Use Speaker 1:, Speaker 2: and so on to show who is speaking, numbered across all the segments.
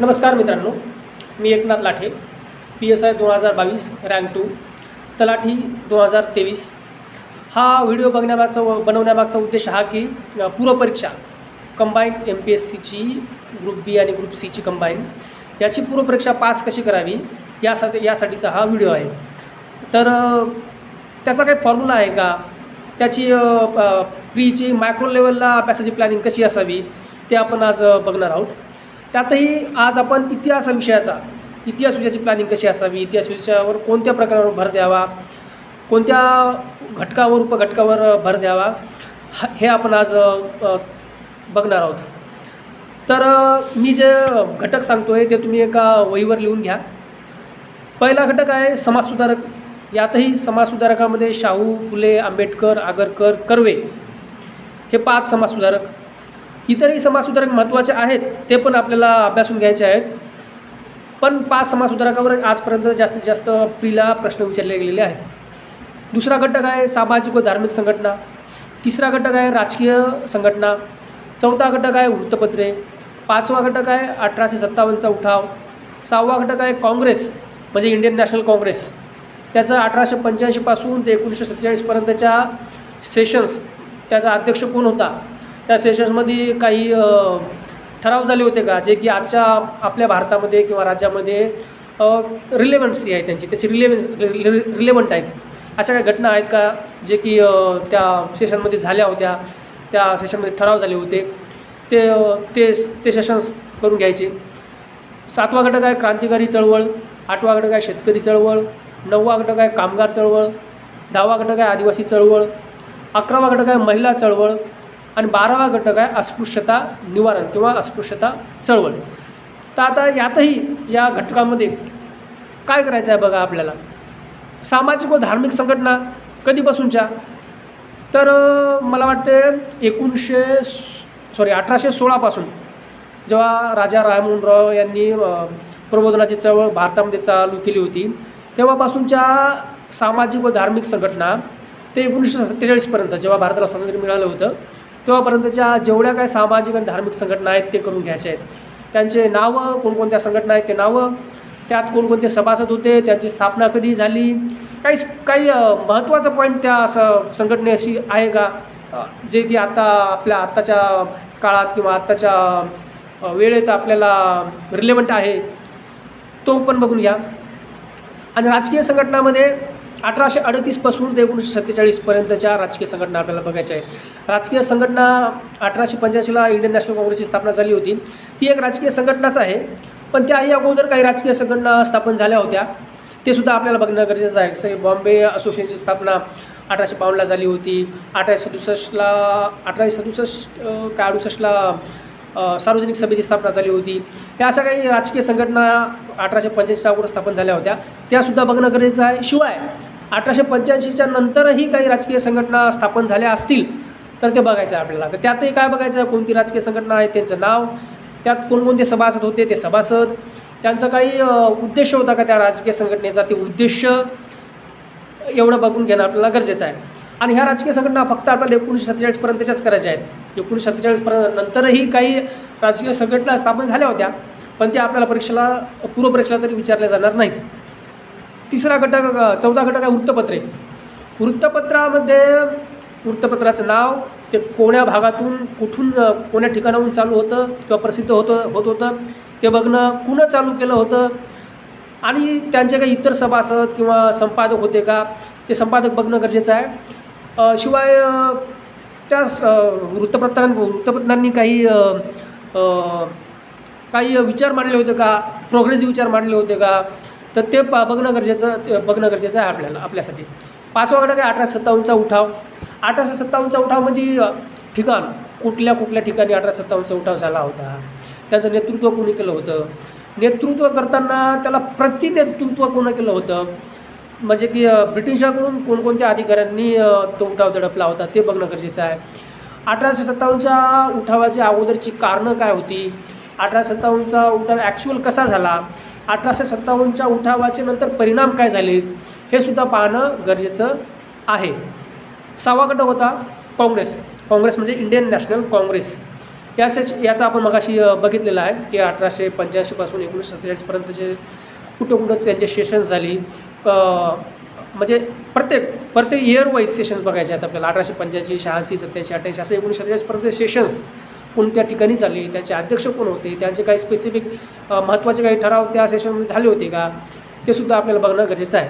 Speaker 1: नमस्कार मित्रांनो मी Eknath Lathe P S I दोन हजार बावीस रँक टू तलाठी दोन हजार तेवीस. हा व्हिडिओ बघण्यामागचा बनवण्यामागचा उद्देश हा की पूर्वपरीक्षा कंबाईन एम पी एस सीची ग्रुप बी आणि ग्रुप सीची कंबाईन याची पूर्वपरीक्षा पास कशी करावी यासाठी यासाठीचा हा व्हिडिओ आहे. तर त्याचा काही फॉर्म्युला आहे का? त्याची प्रीची मायक्रो लेवलला अभ्यासाची प्लॅनिंग कशी असावी ते आपण आज बघणार आहोत. त्यातही आज आपण इतिहास विषयाचा इतिहास विषयाची प्लॅनिंग कशी असावी इतिहास विषयावर कोणत्या प्रकारावर भर द्यावा कोणत्या घटकावर उपघटकावर भर द्यावा हे आपण आज बघणार आहोत. तर मी जे घटक सांगतो आहे ते तुम्ही एका वहीवर लिहून घ्या. पहिला घटक आहे समाजसुधारक. यातही समाजसुधारकामध्ये शाहू फुले आंबेडकर आगरकर कर्वे हे पाच समाजसुधारक. इतरही समाजसुधारक महत्त्वाचे आहेत ते पण आपल्याला अभ्यासून घ्यायचे आहेत. पण पाच समाजसुधारकावर आजपर्यंत जास्तीत जास्त प्रीला प्रश्न विचारले गेलेले आहेत. दुसरा घटक आहे सामाजिक व धार्मिक संघटना. तिसरा घटक आहे राजकीय संघटना. चौथा घटक आहे वृत्तपत्रे. पाचवा घटक आहे अठराशे सत्तावन्नचा उठाव. सहावा घटक आहे काँग्रेस म्हणजे इंडियन नॅशनल काँग्रेस. त्याचं अठराशे पंच्याऐंशीपासून ते एकोणीसशे सत्तेचाळीसपर्यंतच्या सेशन्स त्याचा अध्यक्ष कोण होता? त्या सेशन्समध्ये काही ठराव झाले होते का? जे की आजच्या आपल्या भारतामध्ये किंवा राज्यामध्ये रिलेव्हन्सी आहे त्यांची त्याची रिलेव्हन्स रिलेव्हंट आहेत. अशा काही घटना आहेत का? जे की त्या सेशनमध्ये झाल्या होत्या त्या सेशनमध्ये ठराव झाले होते. ते ते ते सेशन्स करून घ्यायचे. सातवा घटक आहे क्रांतिकारी चळवळ आठवा घटक आहे शेतकरी चळवळ नववा घटक आहे कामगार चळवळ दहावा घटक आहे आदिवासी चळवळ अकरावा घटक आहे महिला चळवळ आणि बारावा घटक आहे अस्पृश्यता निवारण किंवा अस्पृश्यता चळवळ. तर आता यातही या घटकामध्ये काय करायचं आहे बघा आपल्याला? सामाजिक व धार्मिक संघटना कधीपासूनच्या? तर मला वाटते एकोणीसशे सॉरी अठराशे सोळापासून. जेव्हा राजा राममोहन राव यांनी प्रबोधनाची चळवळ भारतामध्ये चालू केली होती तेव्हापासूनच्या सामाजिक व धार्मिक संघटना ते एकोणीसशे सत्तेचाळीसपर्यंत जेव्हा भारताला स्वातंत्र्य मिळालं होतं तेव्हापर्यंतच्या जेवढ्या काही सामाजिक आणि धार्मिक संघटना आहेत ते करून घ्यायचे आहेत. त्यांचे नावं कोणकोणत्या संघटना आहेत ते नावं त्यात कोणकोणते सभासद होते त्यांची स्थापना कधी झाली? काही काही महत्त्वाचा पॉईंट त्या स संघटनेशी आहे का? जे की आता आपल्या आत्ताच्या काळात किंवा आत्ताच्या वेळेत आपल्याला रिलेवंट आहे तो पण बघून घ्या. आणि राजकीय संघटनामध्ये अठराशे अडतीसपासून ते एकोणीसशे सत्तेचाळीसपर्यंतच्या राजकीय संघटना आपल्याला बघायच्या आहेत. राजकीय संघटना अठराशे पंच्याऐंशीला इंडियन नॅशनल काँग्रेसची स्थापना झाली होती. ती एक राजकीय संघटनाच आहे. पण त्याही अगोदर काही राजकीय संघटना स्थापन झाल्या होत्या. ते सुद्धा आपल्याला बघणं गरजेचं आहे. जसं बॉम्बे असोसिएशनची स्थापना अठराशे बावन्नला झाली होती. अठराशे सदुसष्टला अठराशे सदुसष्ट का काय अडुसष्टला सार्वजनिक सभेची स्थापना झाली होती. या अशा काही राजकीय संघटना अठराशे पंच्याऐंशीच्या अगोदर स्थापन झाल्या होत्या. त्यासुद्धा बघणं गरजेचं आहे. शिवाय अठराशे पंच्याऐंशीच्या नंतरही काही राजकीय संघटना स्थापन झाल्या असतील तर ते बघायचं आहे आपल्याला. तर त्यातही काय बघायचं आहे? कोणती राजकीय संघटना आहे? त्यांचं नाव. त्यात कोणकोणते सभासद होते? ते सभासद. त्यांचा काही उद्देश होता का त्या राजकीय संघटनेचा? ते उद्देश एवढं बघून घेणं आपल्याला गरजेचं आहे. आणि ह्या राजकीय संघटना फक्त आपल्याला एकोणीसशे सत्तेचाळीसपर्यंतच्याच करायच्या आहेत. एकोणीसशे सत्तेचाळीसपर्यंत नंतरही काही राजकीय संघटना स्थापन झाल्या होत्या पण त्या आपल्याला परीक्षेला पूर्वपरीक्षेला तरी विचारल्या जाणार नाहीत. तिसरा घटक चौदा चौथा घटक आहे वृत्तपत्रे. वृत्तपत्रामध्ये वृत्तपत्राचं नाव ते कोण्या भागातून कुठून कोण्या ठिकाणाहून चालू होतं किंवा प्रसिद्ध होतं होत होतं ते बघणं कुणं चालू केलं होतं? आणि त्यांचे काही इतर सभासद किंवा संपादक होते का? ते संपादक बघणं गरजेचं आहे. शिवाय त्या स- वृत्तपत्रां वृत्तपत्रांनी काही काही विचार मांडले होते का? प्रोग्रेसिव्ह विचार मांडले होते का? तर ते प बघणं गरजेचं ते बघणं गरजेचं आहे आपल्याला आपल्यासाठी. पाचवा घटक आहे अठराशे सत्तावन्नचा उठाव. अठराशे सत्तावन्नचा उठावमध्ये म्हणजे, ठिकाण. कुठल्या कुठल्या ठिकाणी अठराशे सत्तावन्नचा उठाव झाला होता? त्याचं नेतृत्व कोणी केलं होतं? नेतृत्व करताना त्याला प्रतिनेतृत्व कोणं केलं होतं? म्हणजे की ब्रिटिशाकडून कोणकोणत्या अधिकाऱ्यांनी तो उठाव दडपला होता? ते बघणं गरजेचं आहे. अठराशे सत्तावन्नच्या उठावाची अगोदरची कारणं काय होती? अठराशे सत्तावन्नचा उठाव ॲक्च्युअल कसा झाला? अठराशे सत्तावन्नच्या उठावाचे नंतर परिणाम काय झालेत हे सुद्धा पाहणं गरजेचं आहे. सहावा घटक होता काँग्रेस. काँग्रेस म्हणजे इंडियन नॅशनल काँग्रेस. या सेश याचा आपण मगाशी बघितलेला आहे की अठराशे पंच्याऐंशीपासून एकोणीसशे सत्तेचाळीसपर्यंतचे कुठं कुठं त्यांचे सेशन्स झाली. म्हणजे प्रत्येक प्रत्येक इयर वाईज सेशन्स बघायचे आहेत आपल्याला. अठराशे पंच्याऐंशी शहाऐंशी सत्याऐंशी अठ्ठ्याऐंशी असं एकोणीसशे सत्तेचाळीसपर्यंत सेशन्स कोणत्या ठिकाणी झाली. त्याचे अध्यक्ष कोण होते. त्यांचे काही स्पेसिफिक महत्त्वाचे काही ठराव त्या सेशनमध्ये झाले होते का ते सुद्धा आपल्याला बघणं गरजेचं आहे.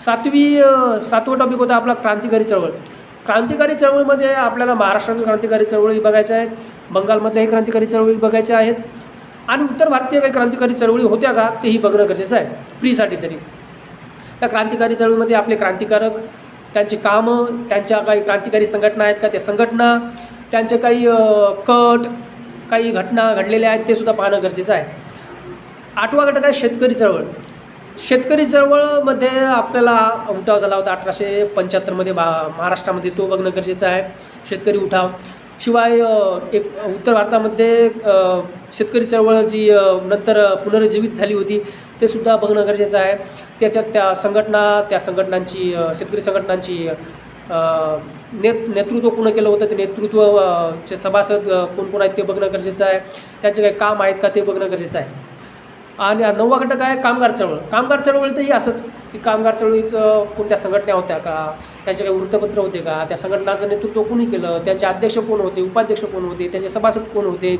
Speaker 1: सातवी सातवा टॉपिक होता आपला क्रांतिकारी चळवळ. क्रांतिकारी चळवळीमध्ये आपल्याला महाराष्ट्रातील क्रांतिकारी चळवळी बघायच्या आहेत. बंगालमध्येही क्रांतिकारी चळवळी बघायच्या आहेत. आणि उत्तर भारतीय काही क्रांतिकारी चळवळी होत्या का तेही बघणं गरजेचं आहे. फ्रीसाठी तरी. त्या क्रांतिकारी चळवळीमध्ये आपले क्रांतिकारक त्यांची कामं त्यांच्या काही क्रांतिकारी संघटना आहेत का त्या संघटना त्यांचे काही कट काही घटना घडलेल्या आहेत ते सुद्धा पाहणं गरजेचं आहे. आठवा घटक आहे शेतकरी चळवळ. शेतकरी चळवळमध्ये आपल्याला उठाव झाला होता अठराशे पंच्याहत्तरमध्ये बा महाराष्ट्रामध्ये. तो बघणं गरजेचं आहे. शेतकरी उठाव. शिवाय एक उत्तर भारतामध्ये शेतकरी चळवळ जी नंतर पुनरुज्जीवित झाली होती ते सुद्धा बघणं गरजेचं आहे. त्याच्यात त्या संघटना त्या संघटनांची शेतकरी संघटनांची नेत नेतृत्व कोण केलं होतं? ते नेतृत्व चे सभासद कोण कोण आहेत ते बघणं गरजेचं आहे. त्यांचे काही काम आहेत का ते बघणं गरजेचं आहे. आणि नववा घटक आहे कामगार चळवळ. कामगार चळवळीतही असंच की कामगार चळवळीचं कोणत्या संघटना होत्या का? त्यांचे काही वृत्तपत्र होते का? त्या संघटनाचं नेतृत्व कोणी केलं? त्यांचे अध्यक्ष कोण होते? उपाध्यक्ष कोण होते? त्यांचे सभासद कोण होते?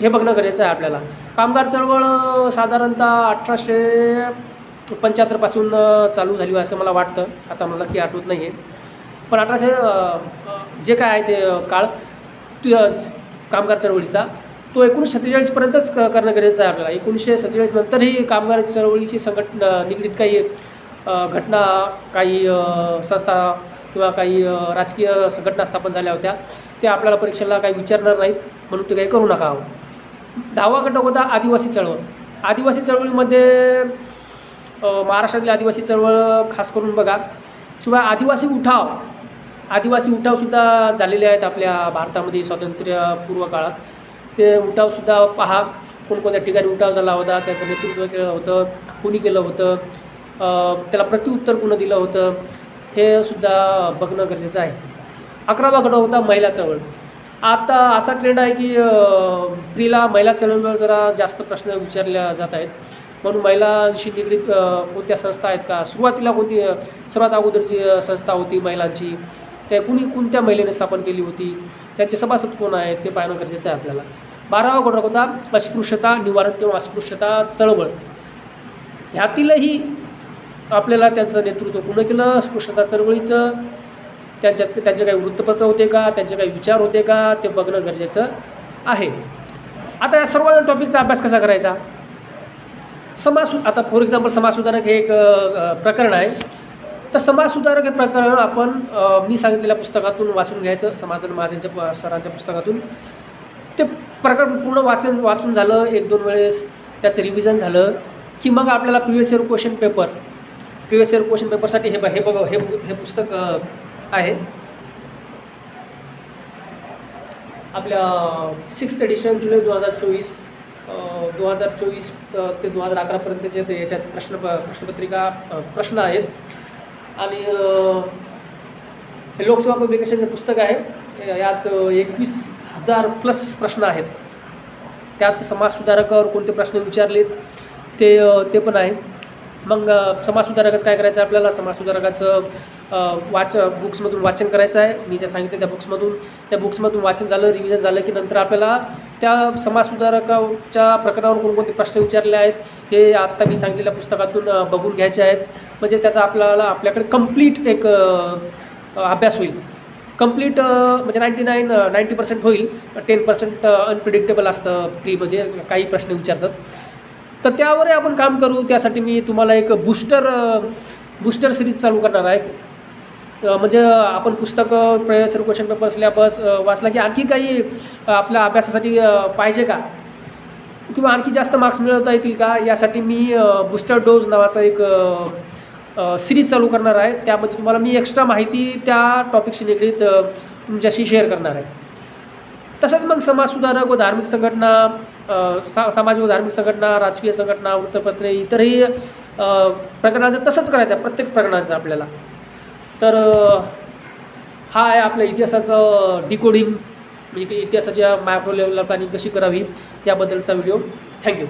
Speaker 1: हे बघणं गरजेचं आहे आपल्याला. कामगार चळवळ साधारणतः अठराशे पंच्याहत्तरपासून चालू झाली असं मला वाटतं. आता मला की आठवत नाही आहे पण अठराशे जे काय आहे ते काळ तु- कामगार चळवळीचा तो एकोणीसशे सत्तेचाळीसपर्यंतच क करणं गरजेचं आहे आपल्याला. एकोणीसशे सत्तेचाळीस नंतरही कामगार चळवळीशी संघट निगडीत काही घटना काही संस्था किंवा काही राजकीय संघटना स्थापन झाल्या होत्या त्या आपल्याला परीक्षेला काही विचारणार नाहीत म्हणून ते काही करू नका दहावा घटक होता आदिवासी चळवळ. आदिवासी चळवळीमध्ये महाराष्ट्रातील आदिवासी चळवळ खास करून बघा शिवाय आदिवासी उठाव आदिवासी उठावसुद्धा झालेले आहेत आपल्या भारतामध्ये स्वातंत्र्यपूर्व काळात. ते उठावसुद्धा पहा कोणकोणत्या ठिकाणी उठाव झाला होता त्याचं नेतृत्व केलं होतं कुणी केलं होतं त्याला प्रत्युत्तर कोणी दिलं होतं हे सुद्धा बघणं गरजेचं आहे. अकरावा घटक होता महिला चळवळ. आता असा ट्रेंड आहे की स्त्रीला महिला चळवळीवर जरा जास्त प्रश्न विचारल्या जात आहेत. म्हणून महिलांशी निगडीत कोणत्या संस्था आहेत का? सुरुवातीला कोणती सर्वात अगोदरची संस्था होती महिलांची? त्या कुणी कोणत्या महिलेने स्थापन केली होती? त्यांचे सभासद कोण आहेत? ते पाहणं गरजेचं आहे आपल्याला. बारावा घटक होता अस्पृश्यता निवारण किंवा अस्पृश्यता चळवळ. ह्यातीलही आपल्याला त्यांचं नेतृत्व पूर्ण केलं. अस्पृश्यता चळवळीचं. त्यांच्यात त्यांचे काही वृत्तपत्र होते का? त्यांचे काही विचार होते का? ते बघणं गरजेचं आहे. आता या सर्व टॉपिकचा अभ्यास कसा करायचा? समाज आता फॉर एक्झाम्पल समाजसुधारक हे एक प्रकरण आहे. तर समाजसुधारक हे प्रकरण आपण मी सांगितलेल्या पुस्तकातून वाचून घ्यायचं समाधान महाजनच्या सरांच्या पुस्तकातून. ते प्रकरण पूर्ण वाचन वाचून झालं एक दोन वेळेस त्याचं रिव्हिजन झालं की मग आपल्याला previous year question paper previous year question पेपरसाठी हे ब हे बघ हे हे पुस्तक आहे. आपल्या सिक्स्थ एडिशन जुलै दोन हजार चोवीस दोन हजार चोवीस ते दोन हजार अकरापर्यंतचे ते याच्यात प्रश्न प्रश्नपत्रिका प्रश्न आहेत. आणि हे लोकसेवा पब्लिकेशनचं पुस्तक आहे. यात एकवीस हजार प्लस प्रश्न आहेत. त्यात समाजसुधारकावर कोणते प्रश्न विचारलेत ते ते पण आहे. मग अ, समाजसुधारकाचं काय करायचं आहे आपल्याला? समाजसुधारकाचं वाच बुक्समधून वाचन करायचं आहे. मी जे सांगितलं त्या बुक्समधून. त्या बुक्समधून वाचन झालं रिव्हिजन झालं की नंतर आपल्याला त्या समाजसुधारकाच्या प्रकरणावर कोणकोणते प्रश्न विचारले आहेत हे आत्ता मी सांगितलेल्या पुस्तकातून बघून घ्यायचे आहेत. म्हणजे त्याचा आपल्याला आपल्याकडे कंप्लीट एक अभ्यास होईल. कंप्लीट म्हणजे नाईंटी नाईन नाईंटी पर्सेंट होईल. टेन पर्सेंट अनप्रिडिक्टेबल असतं फ्रीमध्ये. काही प्रश्न विचारतात. तर त्यावरही आपण काम करू. त्यासाठी मी तुम्हाला एक बूस्टर बूस्टर सिरीज चालू करणार आहे. म्हणजे आपण पुस्तकं प्रेसर क्वेश्चन पेपर सिलेबस वाचला की आणखी काही आपल्या अभ्यासासाठी पाहिजे का? किंवा आणखी जास्त मार्क्स मिळवता येतील का? यासाठी मी बूस्टर डोज नावाचा एक सिरीज चालू करणार आहे. त्यामध्ये तुम्हाला मी एक्स्ट्रा माहिती त्या टॉपिकशी निगडीत तुमच्याशी शेअर करणार आहे. तसंच मग समाजसुधारक व धार्मिक संघटना सा समाज व धार्मिक संघटना राजकीय संघटना वृत्तपत्रे इतरही प्रकरणांचं प्रकरणाचं तसंच करायचं आहे प्रत्येक प्रकरणाचं आपल्याला. तर हा आहे आपल्या इतिहासाचं डिकोडिंग म्हणजे इतिहासाच्या मॅक्रो लेवलला प्लॅनिंग कशी करावी याबद्दलचा व्हिडिओ. थँक्यू.